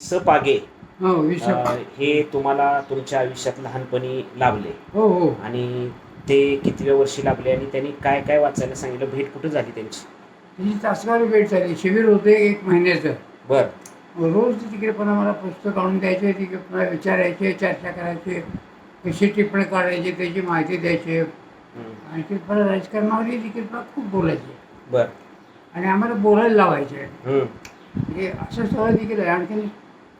सपागे हो हे तुम्हाला तुमच्या आयुष्यात लहानपणी लाभले. हो हो. आणि ते कितव्या वर्षी लाभले आणि त्यांनी काय काय वाचायला सांगितलं? भेट कुठं झाली त्यांची? तिची तासगाव भेट झाली. शिबिर होते एक महिन्याचं. बर. रोज तिकडे पण आम्हाला पुस्तक आणून द्यायचे तिकडे पुन्हा विचारायचे चर्चा करायचे कशी टिप्पणी काढायची त्याची माहिती द्यायची. हम्म. आणि ते पण राजकारणावरही तिकडे खूप बोलायचे. बर. आणि आम्हाला बोलायला लावायचे. हम्म. म्हणजे असं सगळं तिकडे आहे. आणखी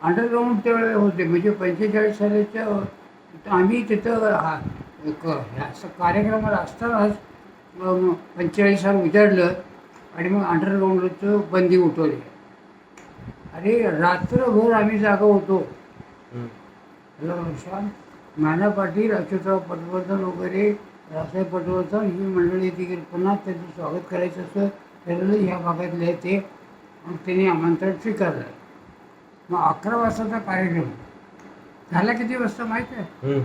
अंडरग्राऊंड त्यावेळेला होते. म्हणजे पंचेचाळीस सालाच्या आम्ही तिथं हा एक असं कार्यक्रमाला असतानाच पंचेचाळीस साल उजाडलं आणि मग अंडरग्राऊंडचं बंदी उठवली. अरे रात्रभर आम्ही जागा होतो. नाना पाटील अच्युतराव पटवर्धन वगैरे रावसाहेब पटवर्धन ही मंडळी तिकडे पुन्हा त्यांचं स्वागत करायचं असं ठरवलं ह्या भागातले ते मग त्यांनी आमंत्रण स्वीकारलं. मग अकरा वाजताचा कार्यक्रम. झाला किती वाजता माहीत आहे? हम्म.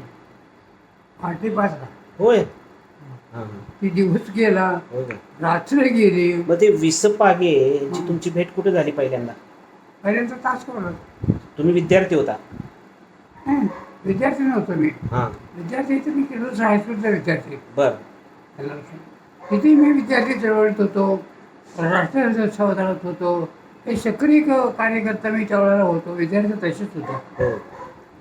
पहाटे पाचला. होय. हा, हा. ती दिवस गेला होय का? रात्र गेली. मग ते विसपागे यांची तुमची भेट कुठे झाली पहिल्यांदा? पहिल्यांदा तास कवलं तुम्ही विद्यार्थी होता? विद्यार्थी नव्हतो मी. हा. विद्यार्थी इथे मी केलो हायस्कूलचा विद्यार्थी. बर. तिथे मी विद्यार्थी चळवळीत होतो. राष्ट्रीय संवादात होतो. हे सक्रिय क- कार्यकर्ता मी त्यावेळेला होतो. विद्यार्थी तसेच होतो. हो.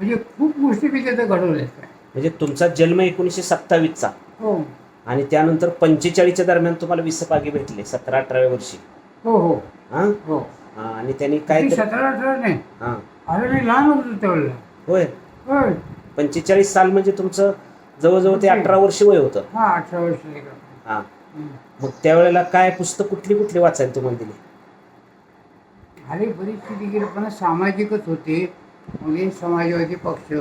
म्हणजे खूप गोष्टी मी तिथे घडवल्या. म्हणजे तुमचा जन्म एकोणीसशे सत्तावीसचा. हो. आणि त्यानंतर पंचेचाळीसच्या दरम्यान तुम्हाला विसपागे भेटले सतरा अठराव्या वर्षी. हो हो. हा? हो. आणि त्यांनी काय सतरा अठरा नाही. हा. अरे मी लहान होतो त्यावेळेला. होय? होय. पंचेचाळीस साल म्हणजे तुमचं जवळजवळ ते अठरा वर्ष वय होतं. हा अठरा वर्ष. हा. मग त्यावेळेला काय पुस्तक कुठली कुठली वाचायला तुम्हाला दिली? अरे बरीचशी तिकीट पण सामाजिकच होते. म्हणजे समाजवादी पक्ष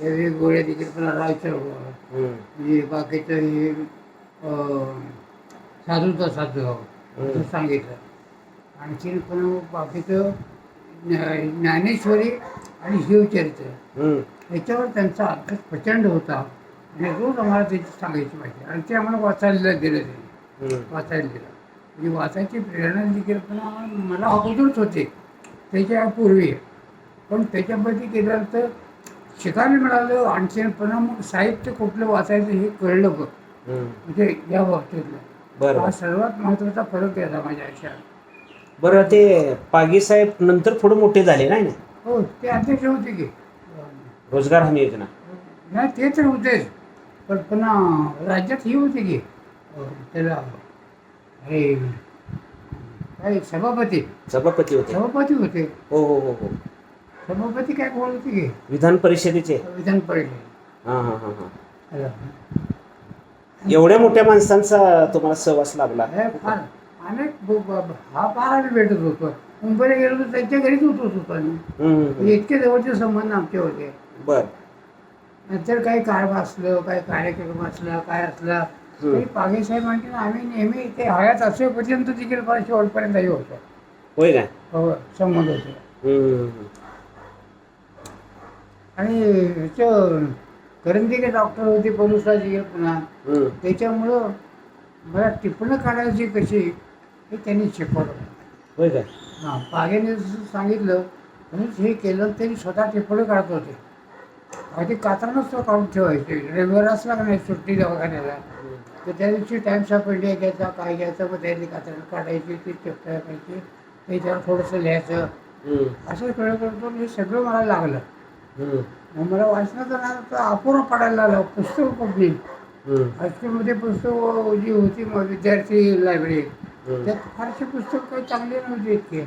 हे वेगवेगळ्या तिकीट पण राहायचं. म्हणजे बाकीचं हे साधूचा साधू असं सांगितलं. आणखीन पण बाकीचं ज्ञा- ज्ञानेश्वरी आणि शिवचरित्र. हम्म, याच्यावर त्यांचा अभ्यास प्रचंड होता. आणि रोज आम्हाला त्याची सांगायची पाहिजे. आणि ते आम्हाला वाचायला दिलं त्यांनी. वाचायला दिलं. म्हणजे वाचायची प्रेरणा देखील पण मला अगोदरच होते. त्याच्यापूर्वी पण त्याच्यामध्ये केल्यानंतर शिकायला मिळालं आणखीन पुन्हा मग साहित्य कुठलं वाचायचं हे कळलं बघ. म्हणजे या बाबतीतलं. बरं. हा सर्वात महत्त्वाचा फरक याचा माझ्या आयुष्यात बरं ते पागे साहेब नंतर थोडं मोठे झाले नाही ना? हो ते अध्यक्ष होते की. रोजगार हमी योजना. नाही ते तर होतेच. पण पुन्हा राज्यात ही होती की. त्याला अरे काय सभापती? सभापती होते. सभापती होते? हो हो हो हो. सभापती काय बोलत होते की? विधान परिषदेचे. विधान परिषद. हा हा हा हा. एवढ्या मोठ्या माणसांचा तुम्हाला सहवास लाभला हे फार अनेक ब- ब- हा फार आम्ही भेटत होतो. मुंबईला गेलो तर त्यांच्या घरीच होत होतो आम्ही. हम्म, म्हणजे इतके जवळचे संबंध आमचे होते. बर. नंतर काही कारभार असलं काही कार्यक्रम असला काय असला तरी पागे साहेब म्हणते ना आम्ही नेहमी ते हयात असेपर्यंत तिकडे फार शेवटपर्यंतही होतो. होय काय? हो संबंध होते. हम्म. आणि ह्याचं करंदीके डॉक्टर होते पलुसाची पुन्हा. हम्म. त्याच्यामुळं मला टिपणं काढायची कशी हे त्यांनी शिकवलं. होय काय? हां पागेने जसं सांगितलं म्हणून हे केलं तरी स्वतः टिपणं काढत होते. आधी कात्रानच तो काढून ठेवायचे. रविवार असला का नाही सुट्टी दवाखान्याला. तर त्या दिवशी टाइम्स ऑफ इंडिया घ्यायचा काय घ्यायचं मग त्यांनी कात्रण काढायची ती टिपणं करायची त्याच्यावर थोडंसं लिहायचं. असं करतो हे सगळं मला लागलं. मग मला वाचनाचं नाव तर अपुरं पडायला लागलं. पुस्तकं कुठली? हायस्कूलमध्ये पुस्तकं जी होती मग विद्यार्थी लायब्ररी त्यात फारसे पुस्तक काही चांगले नव्हते इतके.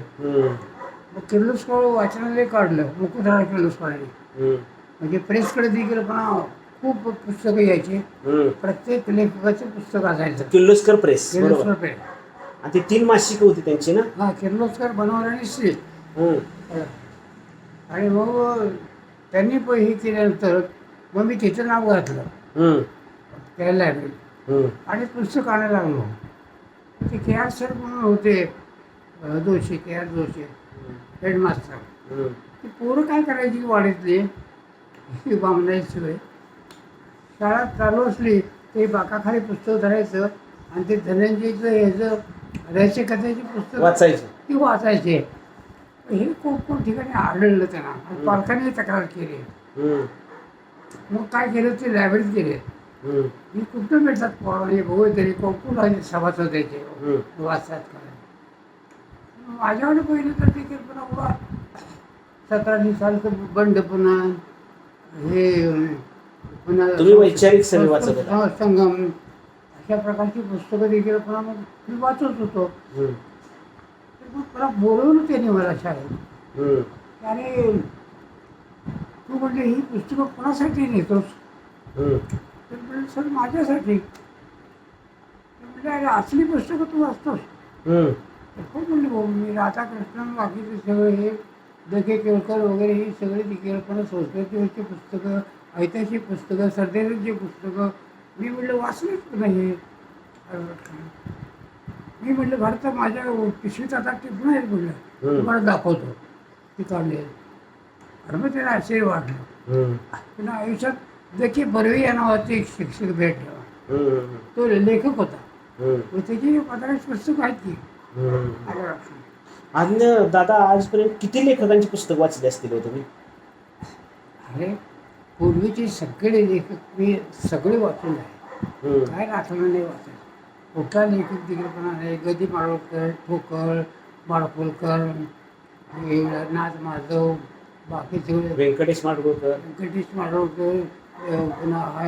मग किर्लोस्कर वाचनालय काढलं मुकुटराव किर्लोस्करांनी. म्हणजे प्रेसकडे देखील पण खूप पुस्तकं यायची. हम्म. प्रत्येक लेखकाचे पुस्तक असायचं. किर्लोस्कर प्रेस बरोबर. किर्लोस्कर प्रेस. आणि ती तीन मासिक होती त्यांची ना? हा किर्लोस्कर बनवर आणि श्री हम्म, आणि मग त्यांनी पण हे केल्यानंतर मग मी तिचं नाव घातलं. हम्म, त्या लायब्ररीत हम्म, आणि पुस्तक आणायला लागलो. ते के आर सर म्हणून होते अं, Joshi K R Joshi headmaster. हम्म. ती पोरं काय करायची वाडीतली? ही बामणाची सोय शाळा चालू असली ते बाकाखाली पुस्तक धरायचं आणि ते धनंजयचं ह्याचं रहस्य कथेची पुस्तक वाचायची. ती वाचायचे. हे खूप खूप ठिकाणी आढळलं त्यांना. आणि. पालकांनी तक्रार केली. मग काय केलं ते लायब्ररीत गेले. मी कुठं भेटतात पोरांनी भाऊ तरी कोण सभासद यायचे हम्म. वाचतात काय माझ्याकडे पहिलं तर ते बाबा सतरा सालचं बंडपणा हे तुम्ही वैचारिक सगळे वाचत होता. संगम. अशा प्रकारची पुस्तकं देखील पुन्हा मग मी वाचत होतो. तर मग मला बोलवलं त्यांनी मला शाळेत. आणि तू म्हणजे ही पुस्तकं कोणासाठी नेतोस. तर म्हणजे सर माझ्यासाठी. म्हणजे अरे असली पुस्तकं तू वाचतोस. हो म्हणले भाऊ मी राधाकृष्णन बाकीचे सगळे हे दके केळकर वगैरे ही सगळी केळकर संस्कृतीवरची पुस्तकं ऐतिहासिक पुस्तकं सरदेवीची पुस्तकं मी म्हटलं वाचलीच नाही. मी म्हटलं भारत माझ्या पिशवीत आता टिपून आहेत म्हटलं. हम्म. तुम्हाला दाखवतो. ती काढले. आणि मग त्याला आश्चर्य वाटलं. पुन्हा आयुष्यात देखील बर्वे या नावाचे एक शिक्षक भेटला हम्म, तो लेखक होता. त्याची पंधराच पुस्तकं आहेत की आणि दादा आजपर्यंत किती लेखकांची पुस्तक वाचली असतील हो तुम्ही? अरे पूर्वीचे सगळे लेखक मी सगळे वाचून आहे काय राखलं नाही वाचत. कुठला लेखक तिकडे पण आहे गदी माडवळकर ठोकर माडपोलकर हे नाथ माधव बाकी सगळे. व्यंकटेश माडगुळकर व्यंकटेश माडवळकर अं, पुन्हा हा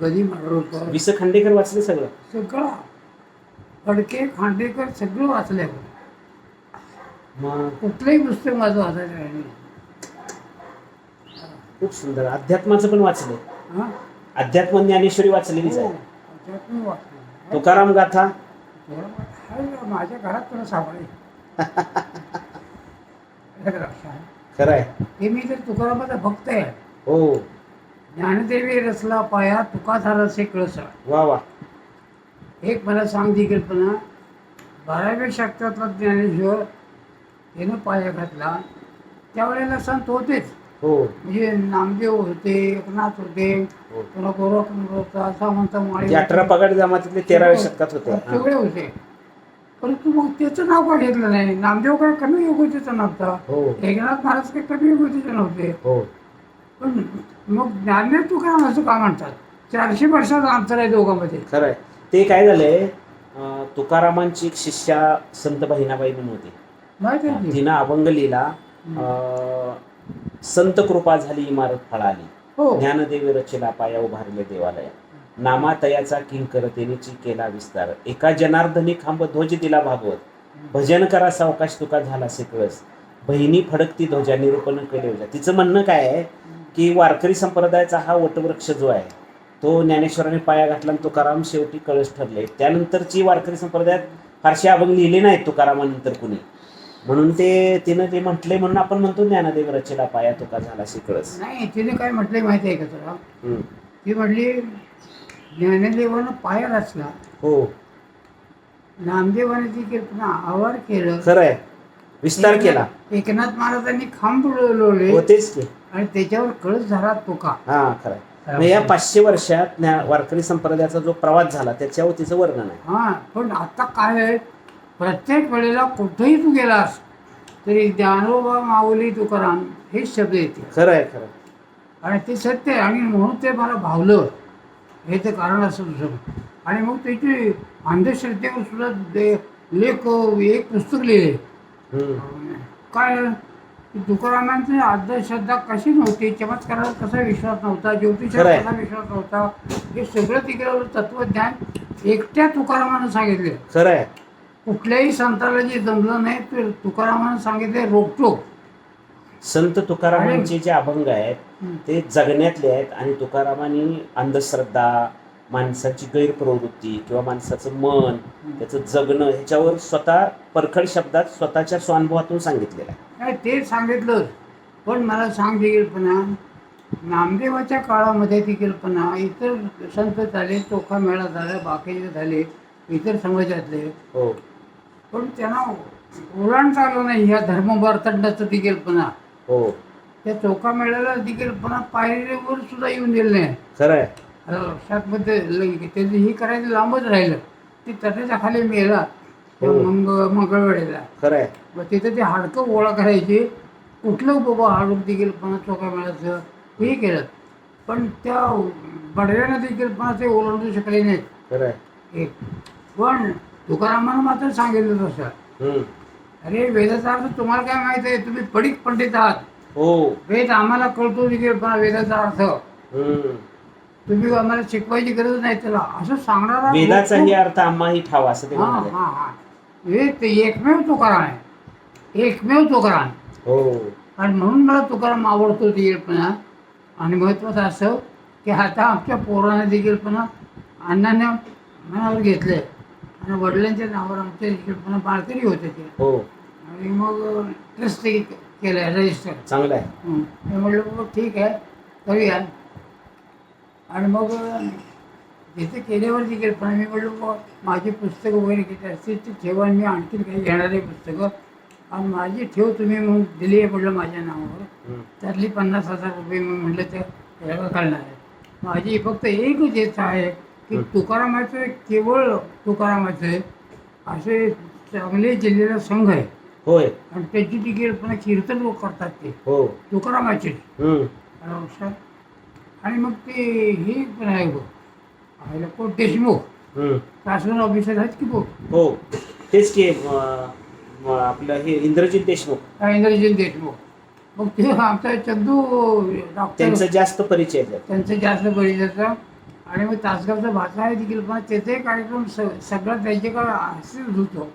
गदी माडवळकर वि स खांडेकर वाचले सगळं? सगळं. फडके खांडेकर सगळं वाचलंय मग कुठलंही पुस्तक माझं वाचायचं आहे नाही. खूप सुंदर. अध्यात्माचं पण वाचलं हां? अध्यात्म ज्ञानेश्वरी वाचलेलीच हो, आहे. त्याच्यात मी वाचलं तुकाराम गाथा? हाय, माझ्या घरात तुला सापडेल. लक्षात खरं आहे. हे मी तर तुकारामाचा भक्त आहे. हो. ज्ञानदेवी रचला पाया तुका झाला से कळसा. वा वा. एक मला सांग ती कल्पना. बाराव्या शतकातला ज्ञानेश्वर त्यानं पाया घातला. त्यावेळेला संत होतेच. हो. म्हणजे नामदेव होते एकनाथ होते हो. पुन्हा गोरखनाथ होता सामंत माळी अठरा पगड जमातीतले तेराव्या शतकात होते. हा. सगळे होते. परंतु मग त्याचं नाव का घेतलं नाही? नामदेव काय कमी योग्यतेचा नव्हता. हो. एकनाथ महाराज काही कमी योग्यतेचे नव्हते. हो. पण मग ज्ञानदेव तुकाराम असं का म्हणतात? चारशे वर्षाचं अंतर आहे दोघांमध्ये. खरं आहे. ते काय झालंय? अं, तुकारामांची एक शिष्या संत बहिणाबाई म्हणून होती? तिनं अभंग लिहिला संत कृपा झाली इमारत फळाली. हो. ज्ञानदेवी रचेला पाया उभारले देवालया नामातयाचा किंकर तेनीची केला विस्तार. एका जनार्दनी खांब ध्वज दिला भागवत. भजन करा सावकाश तुका झाला कळस बहिणी फडकती ध्वजा निरूपण केले होत्या तिचं म्हणणं काय आहे? की वारकरी संप्रदायाचा हा वटवृक्ष जो आहे तो ज्ञानेश्वराने पाया घातला आणि तुकाराम शेवटी कळस ठरले. त्यानंतरची वारकरी संप्रदायात फारसे अभंग लिहिले नाहीत तुकारामानंतर कुणी. म्हणून ते तिनं ते म्हटले म्हणून आपण म्हणतो ज्ञानदेव रचेला पाया तुका झाला कळस नाही तिने काय म्हटलंय माहिती आहे का तुला? हम्म. ती म्हटली ज्ञानदेवानं पाया रचला. हो. नामदेवाने ती कल्पना आवार केलं. खरं आहे विस्तार केला. एकनाथ महाराजांनी खांब लोळले हो तेच की. आणि त्याच्यावर कळस झाला तुका. हा खरं आहे. मग या पाचशे वर्षात ज्ञा- वारकरी संप्रदायाचा जो प्रवास झाला त्याच्यावर तिचं वर्णन आहे. हा पण आता काय आहे? प्रत्येक वेळेला कुठेही तू गेलास तरी ज्ञानोबा माऊली तुकाराम हेच शब्द येते खरं आहे खरं. आणि ते सत्य आहे. आणि म्हणून ते मला भावलं. हे ते कारण असं दुसरं आणि मग त्याची अंधश्रद्धेवर सुद्धा ते लेख एक पुस्तक लिहिले. काय? तुकारामांची अंधश्रद्धा कशी नव्हती? चमत्कारावर कसा विश्वास नव्हता? ज्योतिषावर खरंय. कसा विश्वास नव्हता? हे सगळं तिकडे तत्वज्ञान एकट्या तुकारामानं सांगितले. खरं आहे कुठल्याही संताला जे जमलं नाही ते तुकारामानं सांगितले रोकटोक संत तुकारामांचे जे अभंग आहेत. ते जगण्यातले आहेत आणि तुकारामांनी अंधश्रद्धा माणसाची गैरप्रवृत्ती किंवा माणसाचं मन त्याचं जगणं ह्याच्यावर स्वतः परखड शब्दात स्वतःच्या स्वानुभवातून सांगितलेलं आहे. काय ते सांगितलं. पण मला सांग ती कल्पना नामदेवाच्या काळामध्ये ती कल्पना इतर संत झाले चोखा मेळा झाला बाकीचे झाले इतर समाजातले हो. पण त्यांना ओलांडता आलं नाही. ह्या धर्मभरतंडाचं कल्पना हो. त्या चौका मेळ्याला कल्पना पायरीवर सुद्धा येऊन दिलं नाही. खरं आहे आता लक्षात मध्ये त्याचं हे करायचं लांबच राहिलं. ते तटाच्या खाली मेला. त्या हो. मंग मंगळवेळेला खरं आहे मग तिथे ते हाडकं गोळा करायचे. कुठलं बाबा हाडूक देखील पण चोका मिळायचं हे केलं. पण त्या बडव्यानं देखील पण ते ओलांडू शकले नाहीत. खरं आहे एक पण तुकारामानं मात्र सांगितलं तसं. हम्म. अरे वेदाचा अर्थ तुम्हाला काय माहीत आहे? तुम्ही पडीक पंडित आहात. हो. वेद आम्हाला कळतो देखील पण वेदाचा अर्थ. हम्म. तुम्ही आम्हाला शिकवायची गरज नाही त्याला. असं सांगणारा वेदाचाही अर्थ आम्हाही ठावा असं ते हा म्हणाले. हा एकमेव तुकाराम आहे. एकमेव तुकाराम. हो. आणि म्हणून मला तुकाराम आवडतो देखीलपणा आणि महत्त्वाचं असं की आता आमच्या पोराने देखीलपणा अण्णाने मनावर घेतले आणि वडिलांच्या नावावर आमच्या देखीलपणा बाळकरी होते ते. हो. आणि मग ट्रस्ट केलं रजिस्टर चांगलं आहे. हं. मी म्हटलं बाबा ठीक आहे करूया. आणि मग तिथे केल्यावर देखील पण मी म्हटलं माझी पुस्तकं वगैरे किती असतील ते ठेवा आणि मी आणखीन काही घेणारे पुस्तकं. आणि माझी ठेव तुम्ही मग दिली आहे म्हटलं माझ्या नावावर. त्यातली पन्नास हजार रुपये मी म्हटलं ते याला घालणार आहे. माझी फक्त एकच हेच आहे की. तुकारामाचं केवळ तुकारामाचं असे चांगले जिल्ह्याला संघ आहे. होय. आणि त्याची देखील पण कीर्तन लोक करतात ते. हो. तुकारामाचे. लक्षात. आणि मग ते हे पण आहे बघ. आहे कोण? देशमुख. शासन ऑफिसर आहेत की बघ हो. तेच की अं, म- आपलं हे इंद्रजित देशमुख. इंद्रजित देशमुख. मग ते आमचा चंदू डॉक्टर त्यांचा जास्त परिचय आहे. त्यांचं जास्त परिचयाचा आणि मग तासगावचा भाषा आहे देखील पण तेथे कार्यक्रम स सगळा त्यांच्याकडे असेच होतो.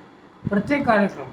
प्रत्येक कार्यक्रम.